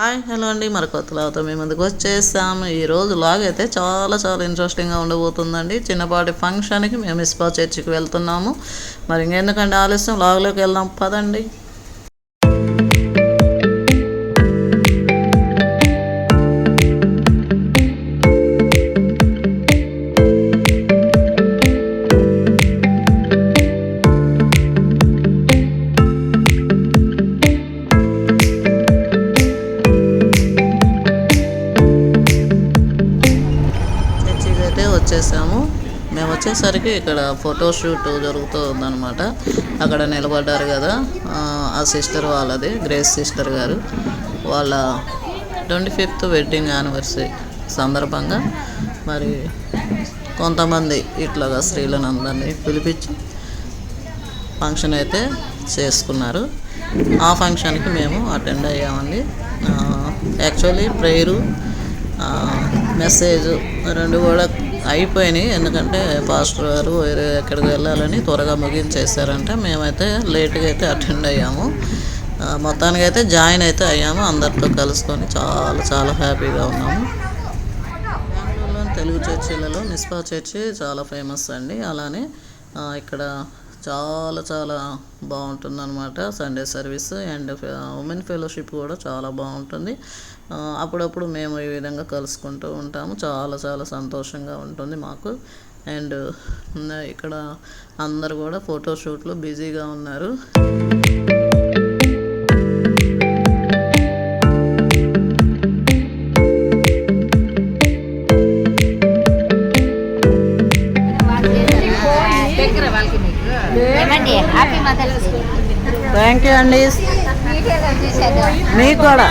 Hi hello అండి. మరి కొత్త లావుతో మీ ముందుకు వచ్చేసాము ఈరోజు లాగ్ అయితే చాలా చాలా ఇంట్రెస్టింగ్గా ఉండబోతుందండి. చిన్నపాటి ఫంక్షన్కి మేము ఇస్పా చర్చికి వెళ్తున్నాము. మరి ఇంకెందుకంటే ఆలస్యం? లాగ్లోకి వెళ్దాం. పదండి. వచ్చేసరికి ఇక్కడ ఫోటోషూట్ జరుగుతూ ఉందనమాట అక్కడ నిలబడ్డారు కదా ఆ, ఆ సిస్టర్ వాళ్ళది గ్రేస్ సిస్టర్ గారు. వాళ్ళ ట్వంటీ ఫిఫ్త్ వెడ్డింగ్ యానివర్సరీ సందర్భంగా మరి కొంతమంది ఇట్లాగా స్త్రీలను అందరినీ పిలిపించి ఫంక్షన్ అయితే చేసుకున్నారు. ఆ ఫంక్షన్కి మేము అటెండ్ అయ్యామండి. యాక్చువల్లీ ప్రేయరు మెసేజ్ రెండు కూడా అయిపోయినాయి. ఎందుకంటే పాస్టర్ గారు వేరే ఎక్కడికి వెళ్ళాలని త్వరగా ముగించేశారంటే. మేమైతే లేట్గా అయితే అటెండ్ అయ్యాము. మొత్తానికి అయితే జాయిన్ అయితే అయ్యాము. అందరితో కలుసుకొని చాలా చాలా హ్యాపీగా ఉన్నాము. బెంగళూరులోని తెలుగు చర్చిలలో నిస్పా చర్చి చాలా ఫేమస్ అండి. అలానే ఇక్కడ చాలా చాలా బాగుంటుంది అనమాట Sunday service. And women fellowship కూడా చాలా బాగుంటుంది. అప్పుడప్పుడు మేము ఈ విధంగా కలుసుకుంటూ ఉంటాము. చాలా చాలా సంతోషంగా ఉంటుంది మాకు. అండ్ ఇక్కడ అందరు కూడా ఫోటోషూట్లు బిజీగా ఉన్నారు. Happy mother's day thank you అండి. మీకు కూడా.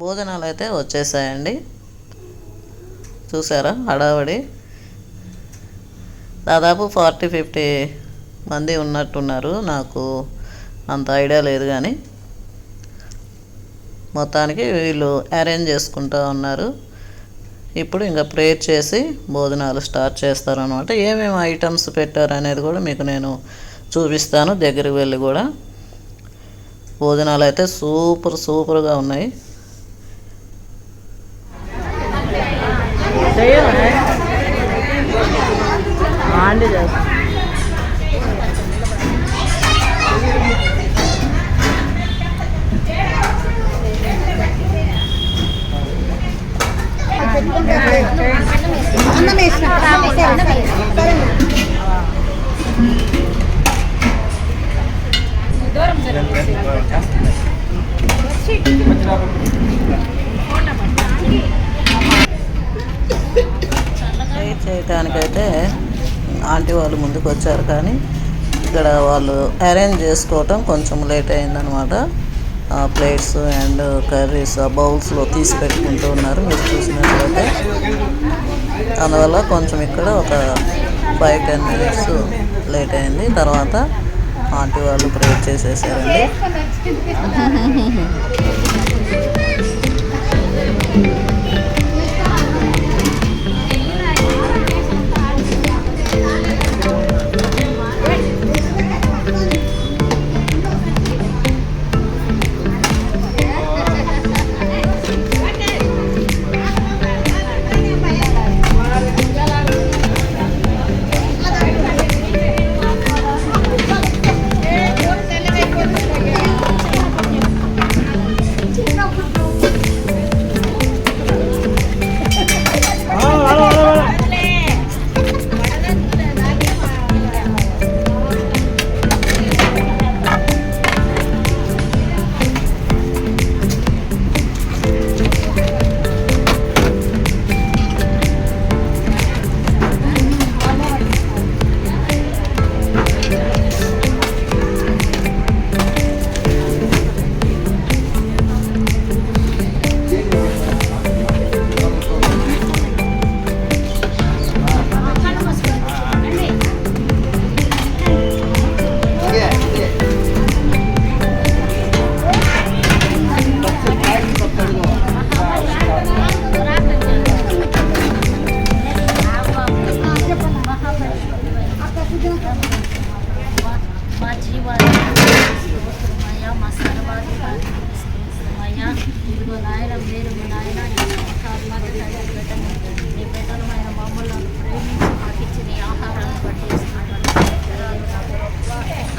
భోజనాలు అయితే వచ్చేసాయండి. చూసారా? హడావడి. దాదాపు ఫార్టీ ఫిఫ్టీ మంది ఉన్నట్టున్నారు. నాకు అంత ఐడియా లేదు కానీ మొత్తానికి వీళ్ళు అరేంజ్ చేసుకుంటూ ఉన్నారు. ఇప్పుడు ఇంకా ప్రేయర్ చేసి భోజనాలు స్టార్ట్ చేస్తారనమాట ఏమేమి ఐటమ్స్ పెట్టారు అనేది కూడా మీకు నేను చూపిస్తాను. దగ్గరికి వెళ్ళి కూడా. భోజనాలు అయితే సూపర్ సూపర్గా ఉన్నాయి. ఆంటీ చేస్తా ప్రేయర్ ఆంటీ వాళ్ళు ముందుకు వచ్చారు కానీ ఇక్కడ వాళ్ళు అరేంజ్ చేసుకోవటం కొంచెం లేట్ అయిందనమాట ప్లేట్స్ అండ్ కర్రీస్ ఆ బౌల్స్లో తీసి పెట్టుకుంటూ ఉన్నారు మీరు చూసినట్లయితే. అందువల్ల కొంచెం ఇక్కడ ఒక ఫైవ్ టెన్ మినిట్స్ లేట్ అయింది. తర్వాత ఆంటీ వాళ్ళు ప్రేయర్ చేసేసారండి.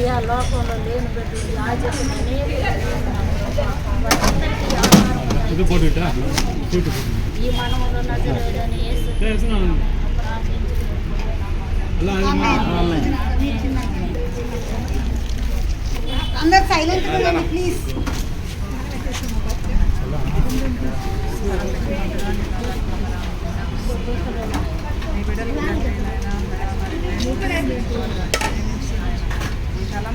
అయ్యా లోకంలో లేని బిడ్డలు పోటీ ఈ మనములో నజరేడని యేసు అందరు సైలెంట్ ప్లీజ్ మీ బిడ్డలు jalan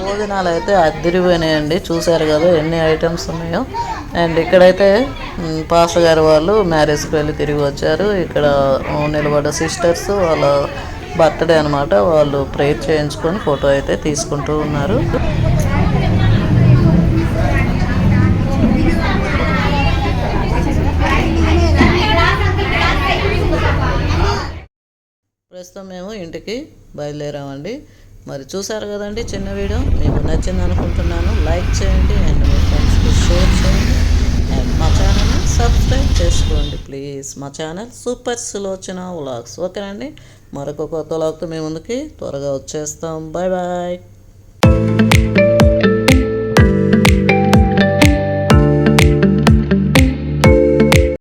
భోజనాలు అయితే అద్దరిపోయినాయండి. చూశారు కదా ఎన్ని ఐటమ్స్ ఉన్నాయో. అండ్ ఇక్కడైతే పాస్టర్ గారు వాళ్ళు మ్యారేజ్కి వెళ్ళి తిరిగి వచ్చారు. ఇక్కడ నిలబడ్డ సిస్టర్స్ వాళ్ళ బర్త్డే అనమాట వాళ్ళు ప్రేయర్ చేయించుకొని ఫోటో అయితే తీసుకుంటూ ఉన్నారు. ప్రస్తుతం మేము ఇంటికి బయలుదేరామండి. మరి చూసారు కదండి చిన్న వీడియో. మీకు నచ్చింది అనుకుంటున్నాను. లైక్ చేయండి అండ్ మీ ఫ్రెండ్స్కి షేర్ చేయండి. అండ్ మా ఛానల్ని సబ్స్క్రైబ్ చేసుకోండి ప్లీజ్ మా ఛానల్ సూపర్ సులోచన వ్లాగ్స్ ఓకేనండి? మరొక కొత్త వ్లాగ్తో మీ ముందుకి త్వరగా వచ్చేస్తాం. Bye bye